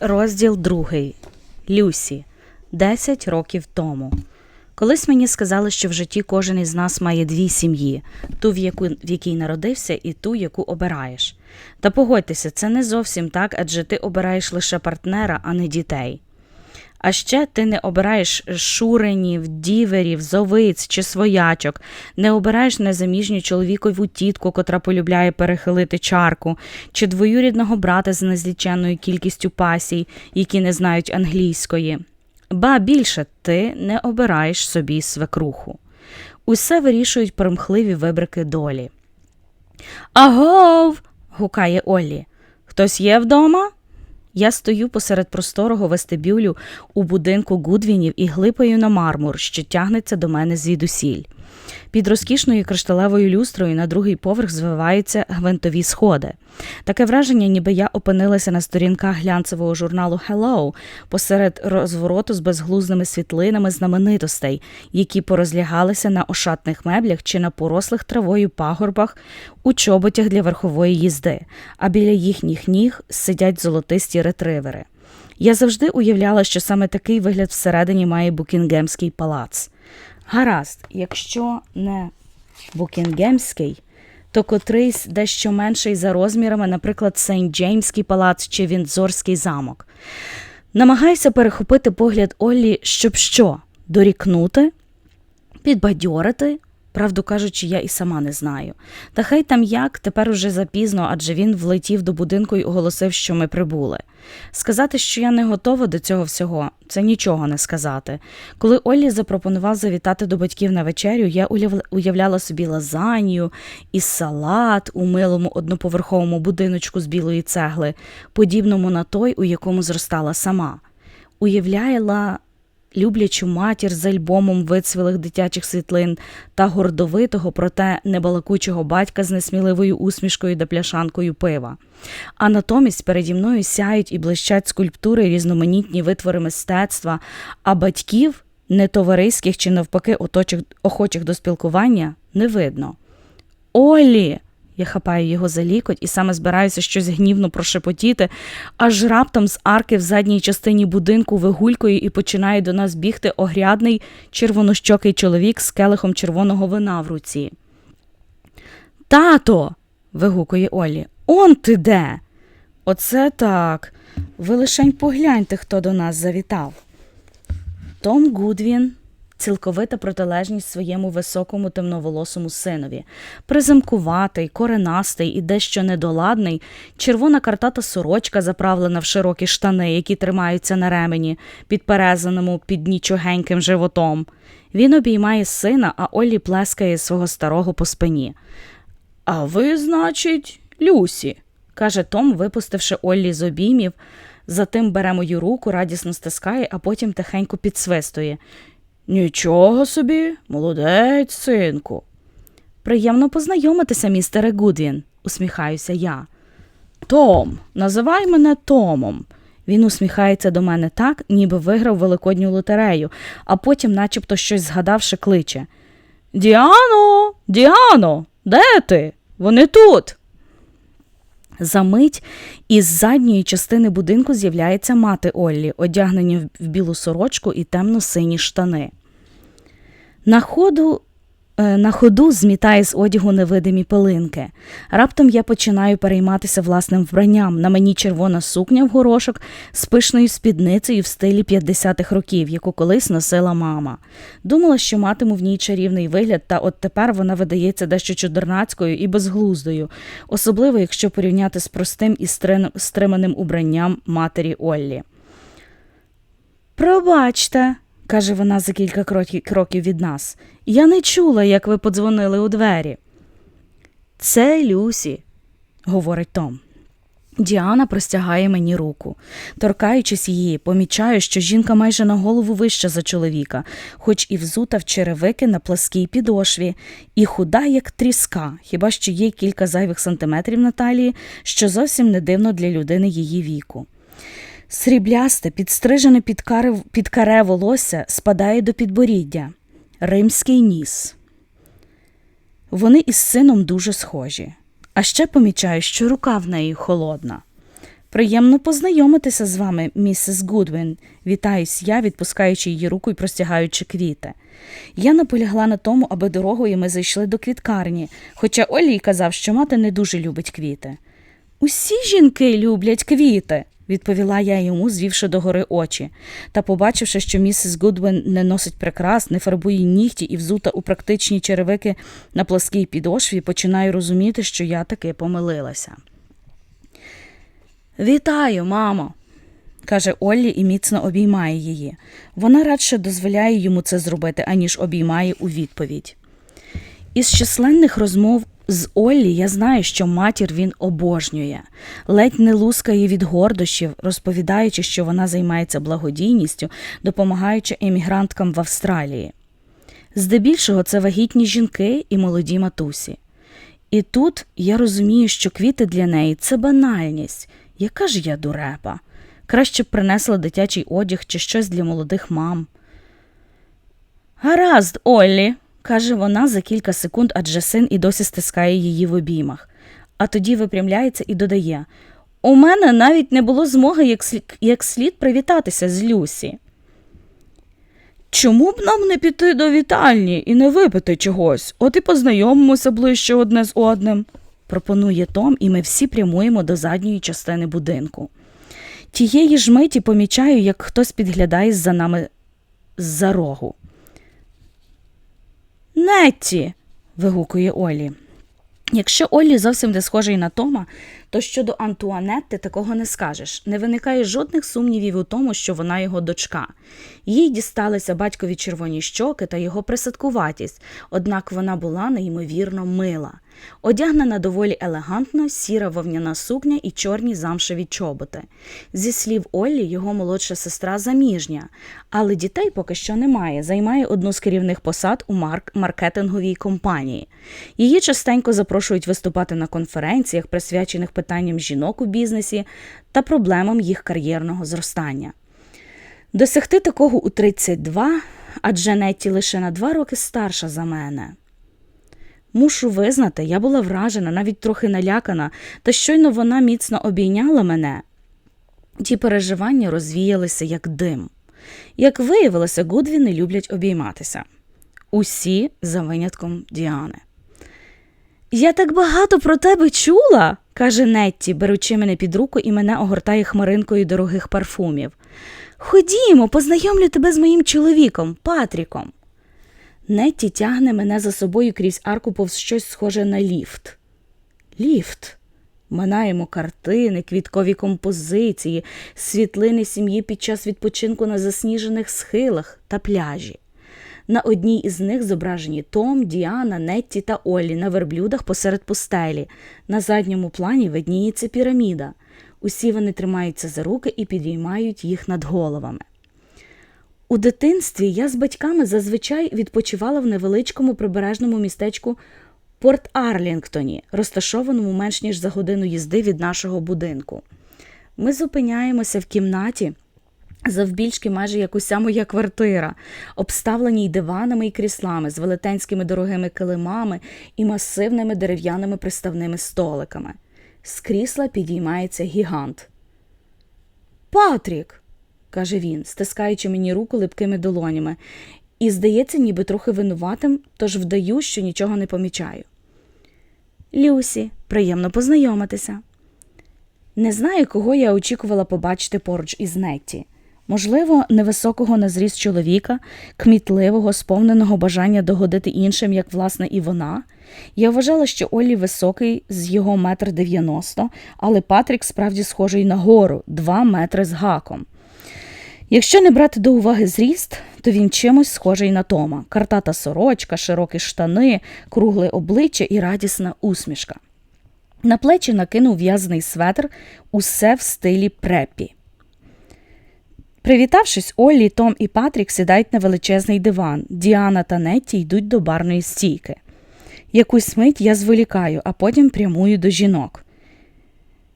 Розділ другий. Люсі. Десять років тому. Колись мені сказали, що в житті кожен із нас має дві сім'ї: ту, в, яку, в якій народився, і ту, яку обираєш. Та погодьтеся, це не зовсім так, адже ти обираєш лише партнера, а не дітей. А ще ти не обираєш шуренів, діверів, зовиць чи своячок, не обираєш незаміжню чоловікову тітку, котра полюбляє перехилити чарку, чи двоюрідного брата з незліченною кількістю пасій, які не знають англійської. Ба більше ти не обираєш собі свекруху. Усе вирішують примхливі вибрики долі. Агов. гукає Оллі. Хтось є вдома? Я стою посеред просторого вестибюлю у будинку Гудвінів і глипаю на мармур, що тягнеться до мене звідусіль. Під розкішною кришталевою люстрою на другий поверх звиваються гвинтові сходи. Таке враження, ніби я опинилася на сторінках глянцевого журналу Hello посеред розвороту з безглузними світлинами знаменитостей, які порозлягалися на ошатних меблях чи на порослих травою пагорбах у чоботях для верхової їзди, а біля їхніх ніг сидять золотисті ретривери. Я завжди уявляла, що саме такий вигляд всередині має Букінгемський палац. Гаразд, якщо не Букінгемський, то котрийсь дещо менший за розмірами, наприклад, Сейнт Джеймський палац чи Віндзорський замок. Намагайся перехопити погляд Оллі, щоб що? Дорікнути, підбадьорити. Правду кажучи, я і сама не знаю. Та хай там як, тепер уже запізно, адже він влетів до будинку і оголосив, що ми прибули. Сказати, що я не готова до цього всього, це нічого не сказати. Коли Оллі запропонував завітати до батьків на вечерю, я уявляла собі лазанью і салат у милому одноповерховому будиночку з білої цегли, подібному на той, у якому зростала сама. Уявляла люблячу матір з альбомом вицвілих дитячих світлин та гордовитого, проте небалакучого батька з несміливою усмішкою та пляшанкою пива. А натомість переді мною сяють і блищать скульптури, різноманітні витвори мистецтва, а батьків, не товариських чи навпаки оточих, охочих до спілкування, не видно. Олі! Я хапаю його за лікоть і саме збираюся щось гнівно прошепотіти, аж раптом з арки в задній частині будинку вигулькою і починає до нас бігти огрядний червонощокий чоловік з келихом червоного вина в руці. Тато. вигукує Олі. Он ти де? Оце так. Ви лишень погляньте, хто до нас завітав. Том Гудвін, цілковита протилежність своєму високому темноволосому синові, приземкуватий, коренастий і дещо недоладний, червона картата сорочка, заправлена в широкі штани, які тримаються на ремені, підперезаному під нічогеньким животом. Він обіймає сина, а Оллі плескає свого старого по спині. А ви, значить, Люсі, каже Том, випустивши Оллі з обіймів, затим бере мою руку, радісно стискає, а потім тихенько підсвистує. Нічого собі, молодець, синку. Приємно познайомитися, містере Гудвін, усміхаюся я. Том, називай мене Томом. Він усміхається до мене так, ніби виграв великодню лотерею, а потім, начебто, щось згадавши, кличе. Діано, Діано, де ти? Вони тут. За мить із задньої частини будинку з'являється мати Оллі, одягнені в- білу сорочку і темно-сині штани. На ходу, е, на ходу змітає з одягу невидимі пилинки. Раптом я починаю перейматися власним вбранням. На мені червона сукня в горошок з пишною спідницею в стилі 50-х років, яку колись носила мама. Думала, що матиму в ній чарівний вигляд, та от тепер вона видається дещо чудернацькою і безглуздою, особливо якщо порівняти з простим і стриманим убранням матері Оллі. Пробачте, каже вона за кілька кроків від нас. Я не чула, як ви подзвонили у двері. Це Люсі, говорить Том. Діана простягає мені руку. Торкаючись її, помічаю, що жінка майже на голову вища за чоловіка, хоч і взута в черевики на пласкій підошві, і худа, як тріска, хіба що є кілька зайвих сантиметрів на талії, що зовсім не дивно для людини її віку. Сріблясте, підстрижене під каре, під каре волосся спадає до підборіддя. Римський ніс. Вони із сином дуже схожі. А ще помічаю, що рука в неї холодна. Приємно познайомитися з вами, місіс Гудвін. Вітаюсь я, відпускаючи її руку і простягаючи квіти. Я наполягла на тому, аби дорогою ми зайшли до квіткарні, хоча Олі казав, що мати не дуже любить квіти. Усі жінки люблять квіти, відповіла я йому, звівши догори очі, та побачивши, що місіс Гудвін не носить прикрас, не фарбує нігті і взута у практичні черевики на пласкій підошві, починаю розуміти, що я таки помилилася. Вітаю, мамо, каже Оллі і міцно обіймає її. Вона радше дозволяє йому це зробити, аніж обіймає у відповідь. Із численних розмов з Оллі я знаю, що матір він обожнює, ледь не лускає від гордощів, розповідаючи, що вона займається благодійністю, допомагаючи емігранткам в Австралії. Здебільшого це вагітні жінки і молоді матусі. І тут я розумію, що квіти для неї це банальність. Яка ж я дурепа? Краще б принесла дитячий одяг чи щось для молодих мам. Гаразд, Оллі, каже вона за кілька секунд, адже син і досі стискає її в обіймах. А тоді випрямляється і додає: У мене навіть не було змоги як слід, як слід привітатися з Люсі. Чому б нам не піти до вітальні і не випити чогось? От і познайомимося ближче одне з одним, пропонує Том, і ми всі прямуємо до задньої частини будинку. Тієї ж миті помічаю, як хтось підглядає за нами з-за рогу. Нетті. вигукує Олі. Якщо Олі зовсім не схожий на Тома, то щодо Антуанетти такого не скажеш. Не виникає жодних сумнівів у тому, що вона його дочка. Їй дісталися батькові червоні щоки та його присадкуватість, однак вона була неймовірно мила. Одягнена доволі елегантно, сіра вовняна сукня і чорні замшеві чоботи. Зі слів Оллі, його молодша сестра заміжня, але дітей поки що немає. Займає одну з керівних посад у марк- маркетинговій компанії. Її частенько запрошують виступати на конференціях, присвячених питанням жінок у бізнесі та проблемам їх кар'єрного зростання. Досягти такого у 32, адже Нетті лише на два роки старша за мене. Мушу визнати, я була вражена, навіть трохи налякана, та щойно вона міцно обійняла мене. Ті переживання розвіялися як дим. Як виявилося, Гудвіни люблять обійматися. Усі за винятком Діани. Я так багато про тебе чула, каже Нетті, беручи мене під руку і мене огортає хмаринкою дорогих парфумів. Ходімо, познайомлю тебе з моїм чоловіком, Патріком. Нетті тягне мене за собою крізь арку повз щось схоже на ліфт. Ліфт. Минаємо картини, квіткові композиції, світлини сім'ї під час відпочинку на засніжених схилах та пляжі. На одній із них зображені Том, Діана, Нетті та Оллі на верблюдах посеред пустелі. На задньому плані видніється піраміда. Усі вони тримаються за руки і підіймають їх над головами. У дитинстві я з батьками зазвичай відпочивала в невеличкому прибережному містечку Порт Арлінгтоні, розташованому менш ніж за годину їзди від нашого будинку. Ми зупиняємося в кімнаті, завбільшки майже як уся моя квартира, обставленій диванами і кріслами з велетенськими дорогими килимами і масивними дерев'яними приставними столиками. З крісла підіймається гігант. Патрік, каже він, стискаючи мені руку липкими долонями, і здається, ніби трохи винуватим, тож вдаю, що нічого не помічаю. Люсі, приємно познайомитися. Не знаю, кого я очікувала побачити поруч із Нетті. Можливо, невисокого на зріст чоловіка, кмітливого, сповненого бажання догодити іншим, як власне і вона. Я вважала, що Оллі високий з його метр дев'яносто, але Патрік справді схожий на гору два метри з гаком. Якщо не брати до уваги зріст, то він чимось схожий на Тома: картата сорочка, широкі штани, кругле обличчя і радісна усмішка. На плечі накинув в'язаний светр, усе в стилі преппі. Привітавшись, Оллі, Том і Патрік сідають на величезний диван. Діана та Нетті йдуть до барної стійки. Якусь мить я зволікаю, а потім прямую до жінок.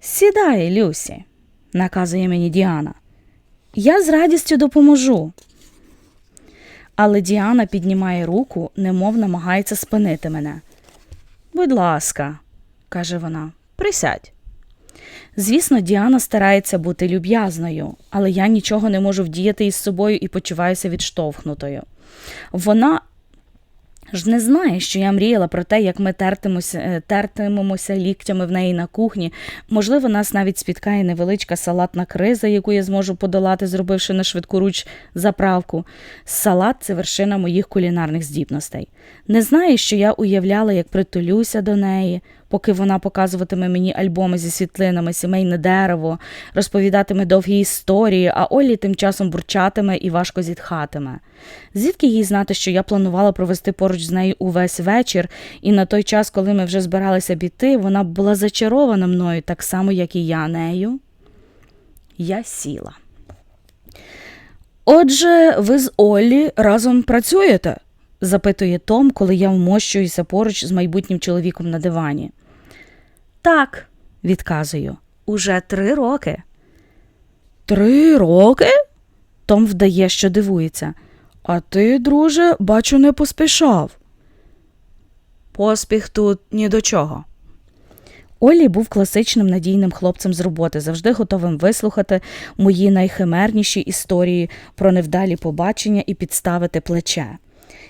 Сідай, Люсі, наказує мені Діана. Я з радістю допоможу. Але Діана піднімає руку, немов намагається спинити мене. Будь ласка, каже вона, присядь. Звісно, Діана старається бути люб'язною, але я нічого не можу вдіяти із собою і почуваюся відштовхнутою. Вона ж не знає, що я мріяла про те, як ми е, тертимемося ліктями в неї на кухні. Можливо, нас навіть спіткає невеличка салатна криза, яку я зможу подолати, зробивши на швидкоруч заправку. Салат це вершина моїх кулінарних здібностей. Не знаю, що я уявляла, як притулюся до неї, поки вона показуватиме мені альбоми зі світлинами, сімейне дерево, розповідатиме довгі історії, а Олі тим часом бурчатиме і важко зітхатиме. Звідки їй знати, що я планувала провести поруч з нею увесь вечір, і на той час, коли ми вже збиралися піти, вона була зачарована мною так само, як і я нею. Я сіла. Отже, ви з Оллі разом працюєте? запитує Том, коли я вмощуюся поруч з майбутнім чоловіком на дивані. Так, відказую, уже три роки. Три роки? Том вдає, що дивується. А ти, друже, бачу, не поспішав. Поспіх тут ні до чого. Олі був класичним надійним хлопцем з роботи, завжди готовим вислухати мої найхимерніші історії про невдалі побачення і підставити плече.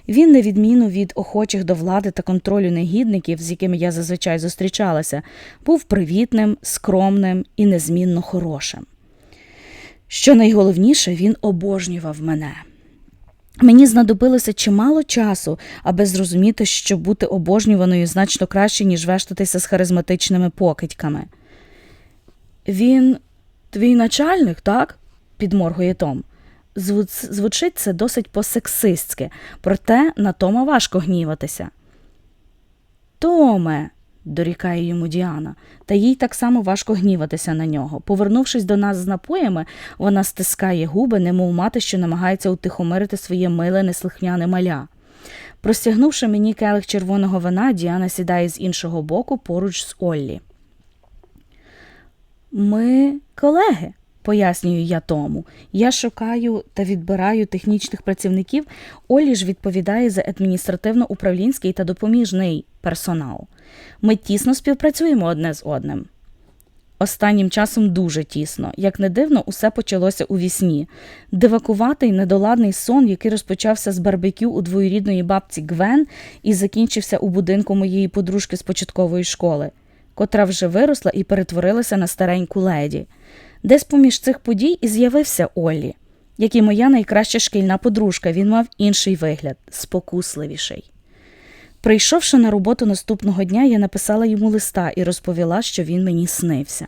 Він, на відміну від охочих до влади та контролю негідників, з якими я зазвичай зустрічалася, був привітним, скромним і незмінно хорошим. Що найголовніше, він обожнював мене. Мені знадобилося чимало часу, аби зрозуміти, що бути обожнюваною значно краще, ніж вештатися з харизматичними покидьками. Він твій начальник, так? підморгує Том. Зву- Звучить це досить по-сексистськи, проте на Тома важко гніватися. Томе, дорікає йому Діана, та їй так само важко гніватися на нього. Повернувшись до нас з напоями, вона стискає губи, немов мати, що намагається утихомирити своє миле неслухняне маля. Простягнувши мені келих червоного вина, Діана сідає з іншого боку поруч з Оллі. Ми колеги, пояснюю я тому. Я шукаю та відбираю технічних працівників. Олі ж відповідає за адміністративно-управлінський та допоміжний персонал. Ми тісно співпрацюємо одне з одним. Останнім часом дуже тісно. Як не дивно, усе почалося у вісні. Дивакуватий недоладний сон, який розпочався з барбекю у двоюрідної бабці Гвен і закінчився у будинку моєї подружки з початкової школи, котра вже виросла і перетворилася на стареньку леді. Десь поміж цих подій і з'явився Оллі. Як і моя найкраща шкільна подружка, він мав інший вигляд, спокусливіший. Прийшовши на роботу наступного дня, я написала йому листа і розповіла, що він мені снився.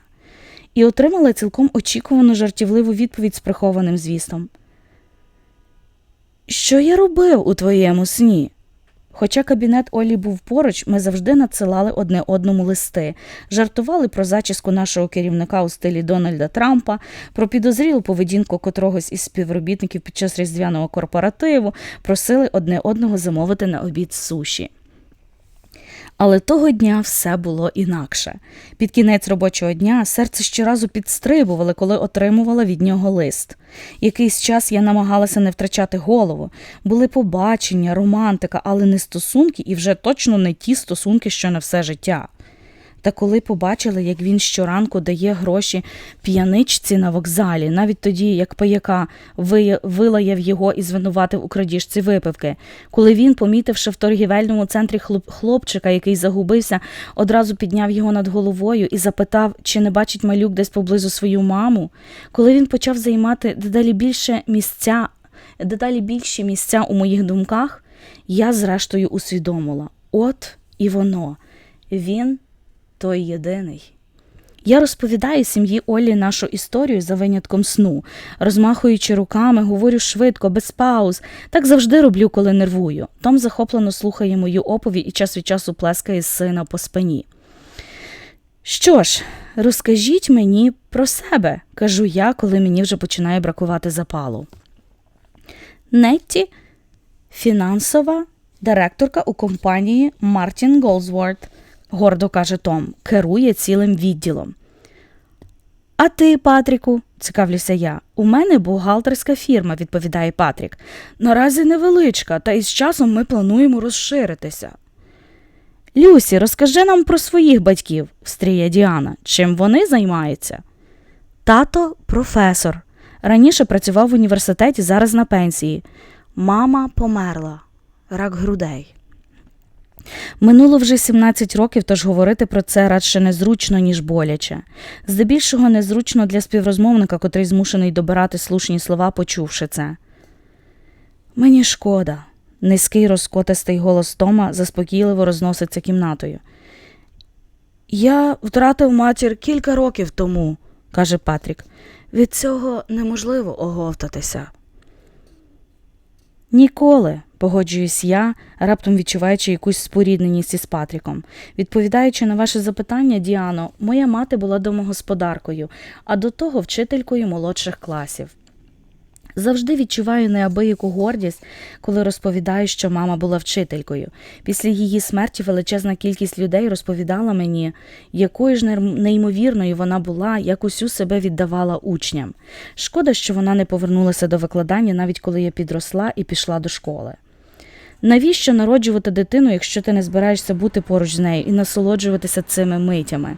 І отримала цілком очікувану жартівливу відповідь з прихованим звістом. Що я робив у твоєму сні? Хоча кабінет Олі був поруч, ми завжди надсилали одне одному листи, жартували про зачіску нашого керівника у стилі Дональда Трампа, про підозрілу поведінку котрогось із співробітників під час різдвяного корпоративу, просили одне одного замовити на обід суші. Але того дня все було інакше. Під кінець робочого дня серце щоразу підстрибувало, коли отримувала від нього лист. Якийсь час я намагалася не втрачати голову. Були побачення, романтика, але не стосунки, і вже точно не ті стосунки, що на все життя. Та коли побачили, як він щоранку дає гроші п'яничці на вокзалі, навіть тоді, як пияка вилаяв його і звинуватив у крадіжці випивки, коли він, помітивши в торгівельному центрі хлопчика, який загубився, одразу підняв його над головою і запитав, чи не бачить малюк десь поблизу свою маму, коли він почав займати дедалі більше місця, дедалі більші місця у моїх думках, я зрештою усвідомила: от і воно. Він той єдиний. Я розповідаю сім'ї Олі нашу історію за винятком сну, розмахуючи руками, говорю швидко, без пауз. Так завжди роблю, коли нервую. Том захоплено слухає мою оповідь і час від часу плескає сина по спині. Що ж, розкажіть мені про себе, кажу я, коли мені вже починає бракувати запалу. Нетті фінансова директорка у компанії Мартін Голдсворт, гордо каже Том, керує цілим відділом. А ти, Патріку, цікавлюся я. У мене бухгалтерська фірма, відповідає Патрік. Наразі невеличка, та із часом ми плануємо розширитися. Люсі, розкажи нам про своїх батьків, встріє Діана. Чим вони займаються? Тато професор. Раніше працював в університеті, зараз на пенсії. Мама померла. Рак грудей. Минуло вже 17 років, тож говорити про це радше незручно, ніж боляче. Здебільшого незручно для співрозмовника, котрий змушений добирати слушні слова, почувши це. Мені шкода. Низький розкотистий голос Тома заспокійливо розноситься кімнатою. Я втратив матір кілька років тому, каже Патрік. Від цього неможливо оговтатися. Ніколи, погоджуюсь я, раптом відчуваючи якусь спорідненість із Патріком. Відповідаючи на ваше запитання, Діано, моя мати була домогосподаркою, а до того вчителькою молодших класів. Завжди відчуваю неабияку гордість, коли розповідаю, що мама була вчителькою. Після її смерті величезна кількість людей розповідала мені, якою ж нейм- неймовірною вона була, як усю себе віддавала учням. Шкода, що вона не повернулася до викладання, навіть коли я підросла і пішла до школи. Навіщо народжувати дитину, якщо ти не збираєшся бути поруч з нею і насолоджуватися цими митями?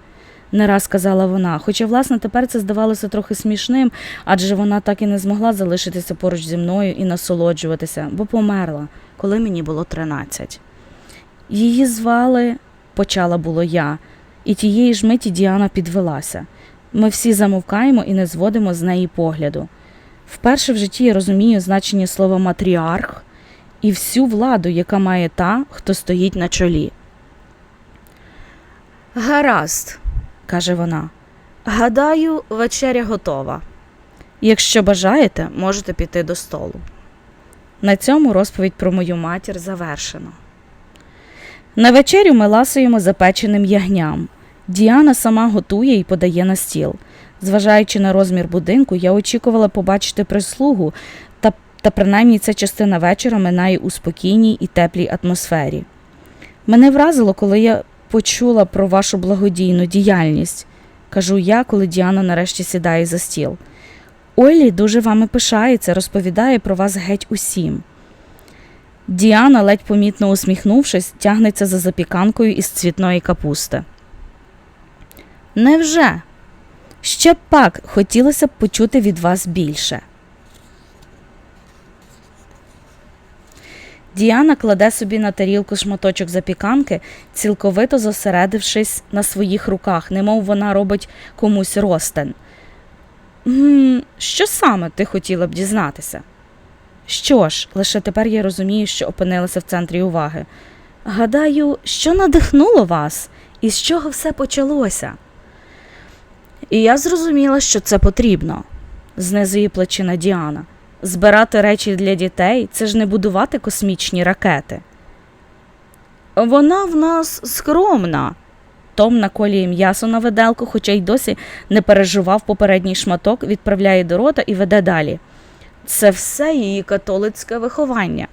Не раз казала вона, хоча, власне, тепер це здавалося трохи смішним, адже вона так і не змогла залишитися поруч зі мною і насолоджуватися, бо померла, коли мені було 13. Її звали, почала було я, і тієї ж миті Діана підвелася. Ми всі замовкаємо і не зводимо з неї погляду. Вперше в житті я розумію значення слова матріарх і всю владу, яка має та, хто стоїть на чолі. Гаразд, каже вона. Гадаю, вечеря готова. Якщо бажаєте, можете піти до столу. На цьому розповідь про мою матір завершено. На вечерю ми ласуємо запеченим ягням. Діана сама готує і подає на стіл. Зважаючи на розмір будинку, я очікувала побачити прислугу, та, та принаймні ця частина вечора минає у спокійній і теплій атмосфері. Мене вразило, коли я почула про вашу благодійну діяльність, кажу я, коли Діана нарешті сідає за стіл. Олі дуже вами пишається, розповідає про вас геть усім. Діана, ледь помітно усміхнувшись, тягнеться за запіканкою із цвітної капусти. Невже? Ще пак хотілося б почути від вас більше. Діана кладе собі на тарілку шматочок запіканки, цілковито зосередившись на своїх руках, немов вона робить комусь ростен. Що саме ти хотіла б дізнатися? Що ж, лише тепер я розумію, що опинилася в центрі уваги. Гадаю, що надихнуло вас і з чого все почалося? І я зрозуміла, що це потрібно, знизує плечина Діана. Збирати речі для дітей це ж не будувати космічні ракети. Вона в нас скромна. Том наколює м'ясо на виделку, хоча й досі не переживав попередній шматок, відправляє до рота і веде далі. Це все її католицьке виховання.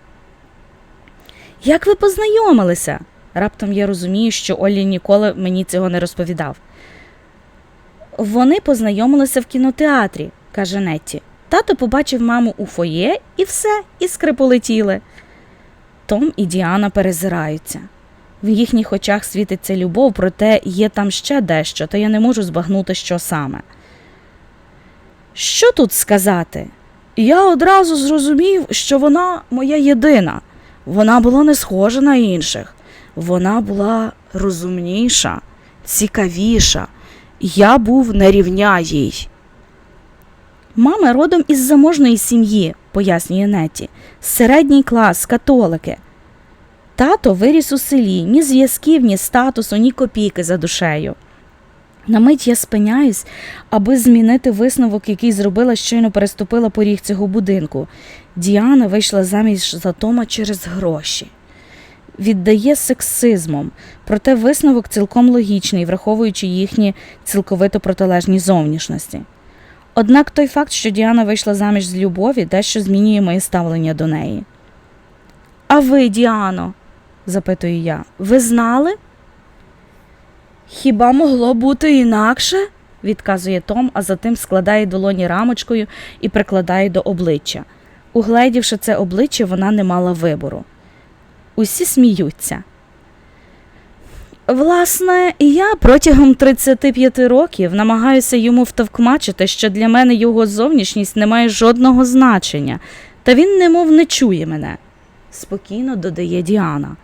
Як ви познайомилися? Раптом я розумію, що Олі ніколи мені цього не розповідав. Вони познайомилися в кінотеатрі, каже Нетті. Тато побачив маму у фоє і все, іскри полетіли. Том і Діана перезираються. В їхніх очах світиться любов, проте є там ще дещо, та я не можу збагнути, що саме. Що тут сказати? Я одразу зрозумів, що вона моя єдина. Вона була не схожа на інших. Вона була розумніша, цікавіша. Я був на рівня їй. Мама родом із заможної сім'ї, пояснює Неті. Середній клас, католики. Тато виріс у селі, ні зв'язків, ні статусу, ні копійки за душею. На мить я спиняюсь, аби змінити висновок, який зробила, щойно переступила поріг цього будинку. Діана вийшла заміж за Тома через гроші. Віддає сексизмом, проте висновок цілком логічний, враховуючи їхні цілковито протилежні зовнішності. Однак той факт, що Діана вийшла заміж з любові, дещо змінює моє ставлення до неї. А ви, Діано, запитую я, ви знали? Хіба могло бути інакше? відказує Том, а затим складає долоні рамочкою і прикладає до обличчя. Угледівши це обличчя, вона не мала вибору. Усі сміються. Власне, я протягом 35 років намагаюся йому втовкмачити, що для мене його зовнішність не має жодного значення, та він немов не чує мене, спокійно додає Діана,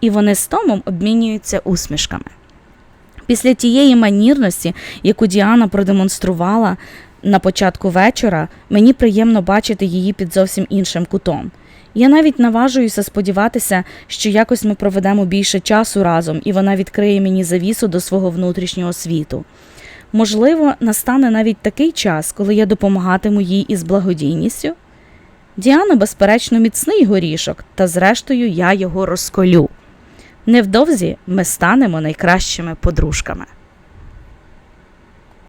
і вони з Томом обмінюються усмішками. Після тієї манірності, яку Діана продемонструвала на початку вечора, мені приємно бачити її під зовсім іншим кутом. Я навіть наважуюся сподіватися, що якось ми проведемо більше часу разом, і вона відкриє мені завісу до свого внутрішнього світу. Можливо, настане навіть такий час, коли я допомагатиму їй із благодійністю. Діана, безперечно, міцний горішок, та зрештою я його розколю. Невдовзі ми станемо найкращими подружками.